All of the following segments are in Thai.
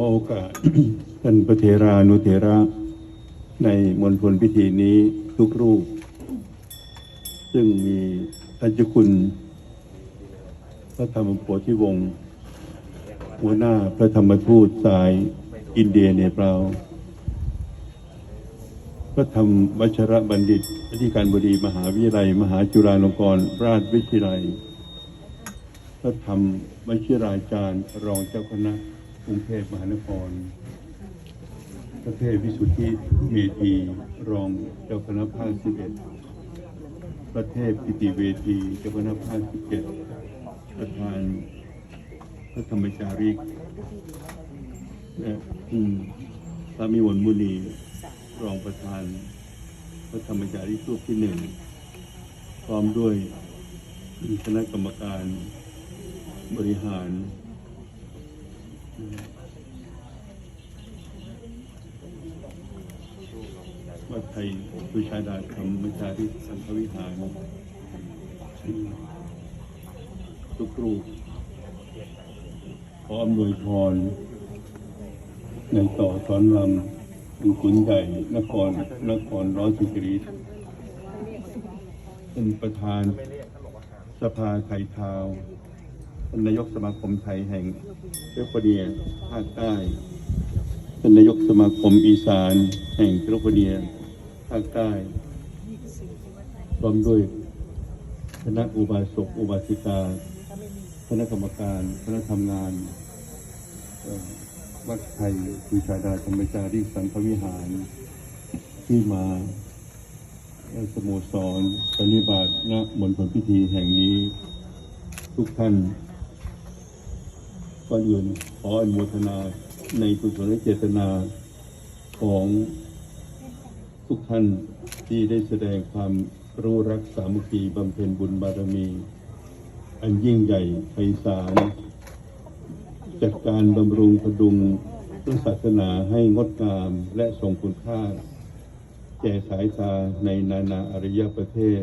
อโอกาสท่านพระเทรานุเถระ ในมณฑลพิธีนี้ทุกรูป ซึ่งมีท่านเจ้าคุณ พระธรรมโพธิวงศ์หัวหน้าพระธรรมทูตสายอินเดียเนปาลพระธรรมวัชระบัณฑิตอธิการบดีมหาวิทยาลัย มหาจุฬาลงกรณราชวิทยาลัย พระธรรมวชิราจารย์รองเจ้าคณะ กรุงเทพมหานคร พระเทพวิสุทธิเมธีรองเจ้าคณะภาคสิบเอ็ดพระเทพกิติเวทีเจ้าคณะภาคสิบเจ็ดประธานพระธรรมจาริกและอืมพระมิมลมุนีรองประธาน พระธรรมจาริกรูปที่หนึ่งพร้อมด้วยคณะกรรมการบริหาร วัดไทยดุชาดาธรรมจาริกสังฆวิหารทุกรูปขออำนวยพร ในต่อสอนลำดูขุนใหญ่นครนครร้อยสุกรีเป็นประธานสภาไทยทาว น์เป็นนายกสมาคมไทยแห่งเอฟเดียภาคใต้เป็นนายกสมาคมอีสานแห่งเทโรปเนียภาคใต้พร้อมด้วยคณะอุบาสกอุบาสิกาคณะกรรมการคณะทำงานวัดไทยวิชาดาธรรมจารีสังฆวิหาร ที่มาสโมสรปฏิบัติณมณฑลพิธีแห่งนี้ ทุกท่าน ก่อนอื่นขออนุโมทนาในกุศลเจตนาของทุกท่านที่ได้แสดงความรู้รักสามัคคีบำเพ็ญบุญบารมี อันยิ่งใหญ่ไพศาลจากการบำรุงพดุงพระศาสนาให้งดงามและทรงคุณค่า แก่สายตาในนานาอารยประเทศ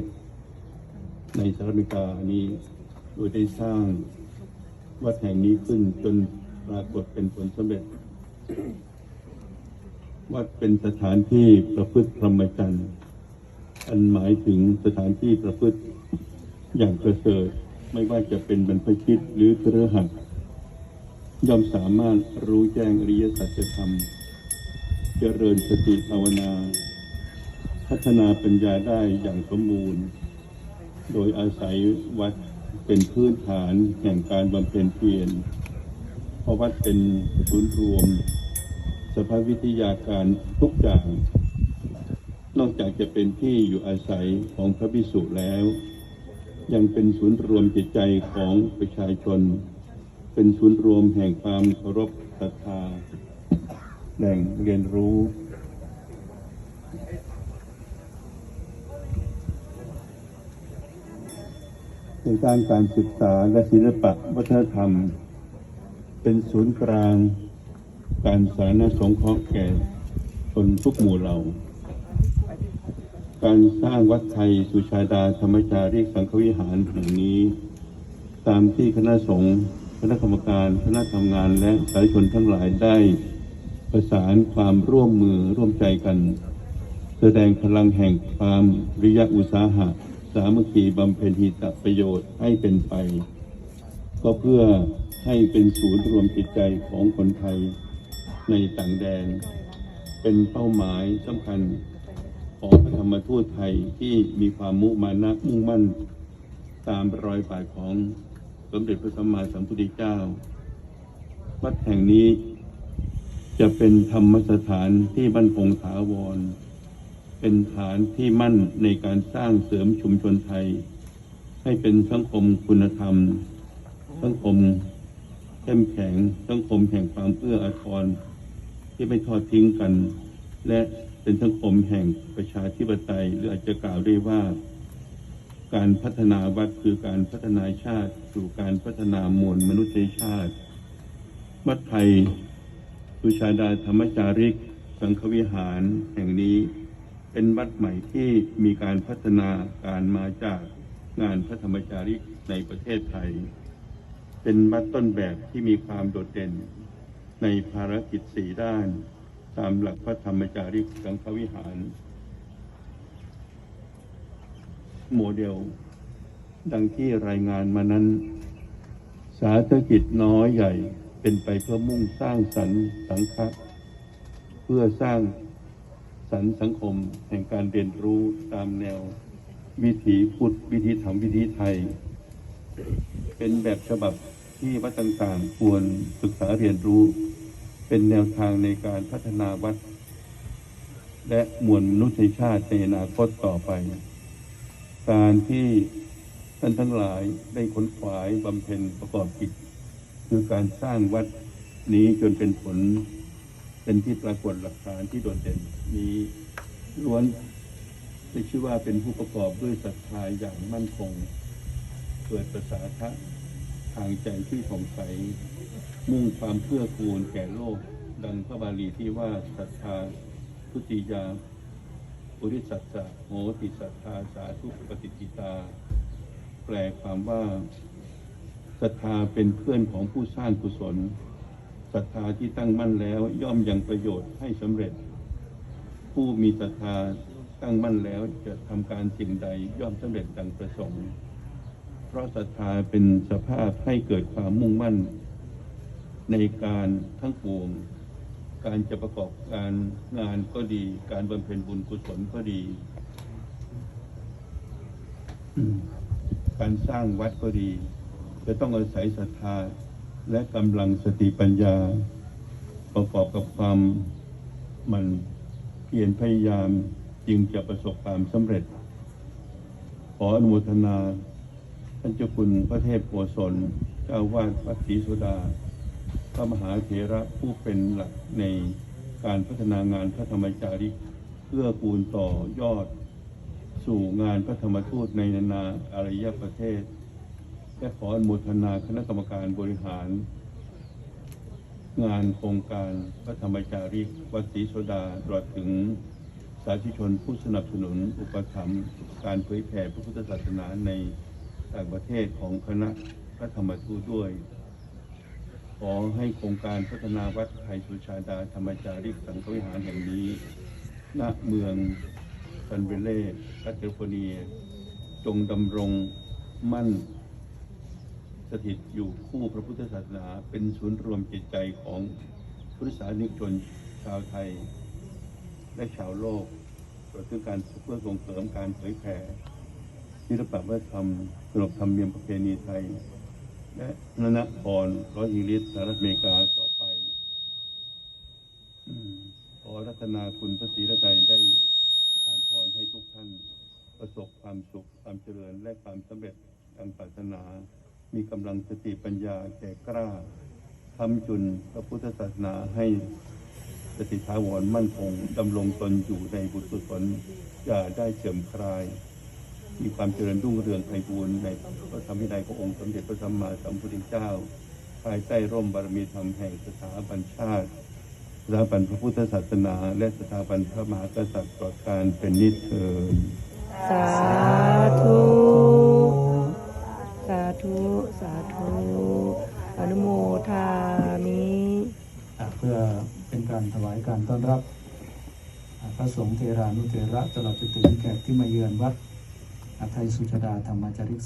ในสหรัฐอเมริกานี้โดยได้สร้าง วัดแห่งนี้ขึ้นจนปรากฏเป็นผลสำเร็จ วัดเป็นสถานที่ประพฤติพรหมจรรย์อันหมายถึงสถานที่ประพฤติอย่างประเสริฐไม่ว่าจะเป็นบรรพชิตหรือเครือขัดย่อมสามารถรู้แจ้งอริยสัจธรรม เจริญสติภาวนา พัฒนาปัญญาได้อย่างสมบูรณ์ โดยอาศัยวัด เป็นพื้นฐานแห่งการบำเพ็ญเพียรเพราะวัดเป็นศูนย์รวม สภาพวิทยาการทุกอย่าง นอกจากจะเป็นที่อยู่อาศัยของพระพิสุแล้ว ยังเป็นศูนย์รวมจิตใจของประชาชน เป็นศูนย์รวมแห่งความเคารพศรัทธาแหล่งเรียนรู้ ในการการศึกษาและศิลปะวัฒนธรรม เป็นศูนย์กลาง การสาธารณสงเคราะห์แก่คนทุกหมู่เหล่า การสร้างวัดไทยสุชาดาธรรมจารีสังฆวิหารแห่งนี้ ตามที่คณะสงฆ์คณะกรรมการคณะทำงานและสาธารณชนทั้งหลายได้ประสานความร่วมมือร่วมใจกัน แสดงพลังแห่งความริยะอุตสาหะ สามัคคีบำเพ็ญหิตประโยชน์ให้เป็นไป ก็เพื่อให้เป็นศูนย์รวมจิตใจของคนไทยในต่างแดน เป็นเป้าหมายสำคัญของพระธรรมทูตไทยที่มีความมุมานะมุ่งมั่น ตามรอยบาทของสมเด็จพระสัมมาสัมพุทธเจ้า วัดแห่งนี้จะเป็นธรรมสถานที่มั่นคงถาวร เป็นฐานที่มั่นในการสร้างเสริมชุมชนไทย ให้เป็นสังคมคุณธรรม สังคมเข้มแข็งสังคมแห่งความเอื้ออาทรที่ไม่ทอดทิ้งกัน และเป็นสังคมแห่งประชาธิปไตยหรืออาจจะกล่าวได้ว่า การพัฒนาวัดคือการพัฒนาชาติสู่การพัฒนามวลมนุษยชาติวัดไทยสุชาดาธรรมจาริก สังฆวิหารแห่งนี้ เป็นวัดใหม่ที่มีการพัฒนาการมาจากงานพระธรรมจาริกในประเทศไทย เป็นวัดต้นแบบที่มีความโดดเด่น ในภารกิจสี่ด้าน ตามหลักพระธรรมจารีสังฆวิหาร โมเดล ดังที่รายงานมานั้น สาธกิจน้อยใหญ่เป็นไปเพื่อมุ่งสร้างสรรค์สังฆะเพื่อสร้าง สรรสังคมแห่งการเรียนรู้ตามแนววิถีพุทธวิถีธรรมวิถีไทย เป็นแบบฉบับที่วัดต่างๆควรศึกษาเรียนรู้ เป็นแนวทางในการพัฒนาวัด และมวลมนุษยชาติในอนาคตต่อไป การที่ท่านทั้งหลายได้ขนขวายบำเพ็ญประกอบกิจ คือการสร้างวัดนี้จนเป็นผล เป็นที่ปรากฏหลักฐานที่โดดเด่นนี้ล้วนได้ชื่อว่าเป็นผู้ประกอบด้วยศรัทธาอย่างมั่นคง เกิดประสาทะทางใจที่ผ่องใส มุ่งความเพื่อกูลแก่โลก ดังพระบาลีที่ว่าศรัทธาทุติยาปุริสัจจะโหติศรัทธาสาธุปฏิจิตา แปลความว่าศรัทธาเป็นเพื่อนของผู้สร้างกุศล ศรัทธาที่ตั้งมั่นแล้ว ย่อมยังประโยชน์ให้สำเร็จ ผู้มีศรัทธาตั้งมั่นแล้วจะทำการสิ่งใดย่อมสำเร็จดังประสงค์ เพราะศรัทธาเป็นสภาพให้เกิดความมุ่งมั่น ในการทั้งปวง การจะประกอบการงานก็ดี การบำเพ็ญบุญกุศลก็ดี การสร้างวัดก็ดี จะต้องอาศัยศรัทธา และกำลังสติปัญญา ประกอบกับความมันเพียรพยายามจึงจะประสบความสำเร็จ ขออนุโมทนาท่านเจ้าคุณพระเทพโกศลเจ้าวาดวัดศรีสุดา พระมหาเถระผู้เป็นหลักในการพัฒนางานพระธรรมจาริกเพื่อกูลต่อยอด สู่งานพระธรรมทูตในนานาอารยประเทศ และขออนุโมทนาคณะกรรมการบริหาร งานโครงการพระธรรมจาริกวัดศรีโสดาตลอดถึงสาธุชนผู้สนับสนุนอุปถัมภ์การเผยแผ่พระพุทธศาสนาในต่างประเทศของคณะพระธรรมทูตด้วย ขอให้โครงการพัฒนาวัดไทยสุชาดาธรรมจาริกสังฆวิหารแห่งนี้ ณ เมืองซันเบเล่รัฐแคลิฟอร์เนีย จงดำรงมั่น สถิตอยู่คู่พระพุทธศาสนา เป็นศูนย์รวมจิตใจของพุทธศาสนิกชนชาวไทย และชาวโลกเพื่อการเพื่อส่งเสริมการเผยแผ่ศิลปวัฒนธรรมขนบธรรมเนียมประเพณีไทย และนนครร้อยอิงลิสสหรัฐอเมริกาต่อไปขอรัตนาคุณพระศรีรัตน์ได้ทานพรให้ทุกท่านประสบความสุขความเจริญและความสำเร็จทางศาสนา มีกำลังสติปัญญาแก่กล้าทำจุนพระพุทธศาสนาให้สติถาวรมั่นคงดำรงตนอยู่ในบุตรกุศลอย่าได้เสื่อมคลาย มีความเจริญรุ่งเรืองไพบูรณ์ในพระธรรมวินัยขององค์สมเด็จพระสัมมาสัมพุทธเจ้า ภายใต้ร่มบารมีธรรมแห่งสถาบันชาติสถาบันพระพุทธศาสนา และสถาบันพระมหากษัตริย์ตลอดการเป็นนิจเทินสาธุ สาธุ สาธุ อนุโมทามิ อะเพื่อเป็นการถวายการต้อนรับอะพ ระสงฆ์เทรานุเทระตลอดจนถึงแขกที่มาเยือนวัดอาไทยสุชดาธรรมจริก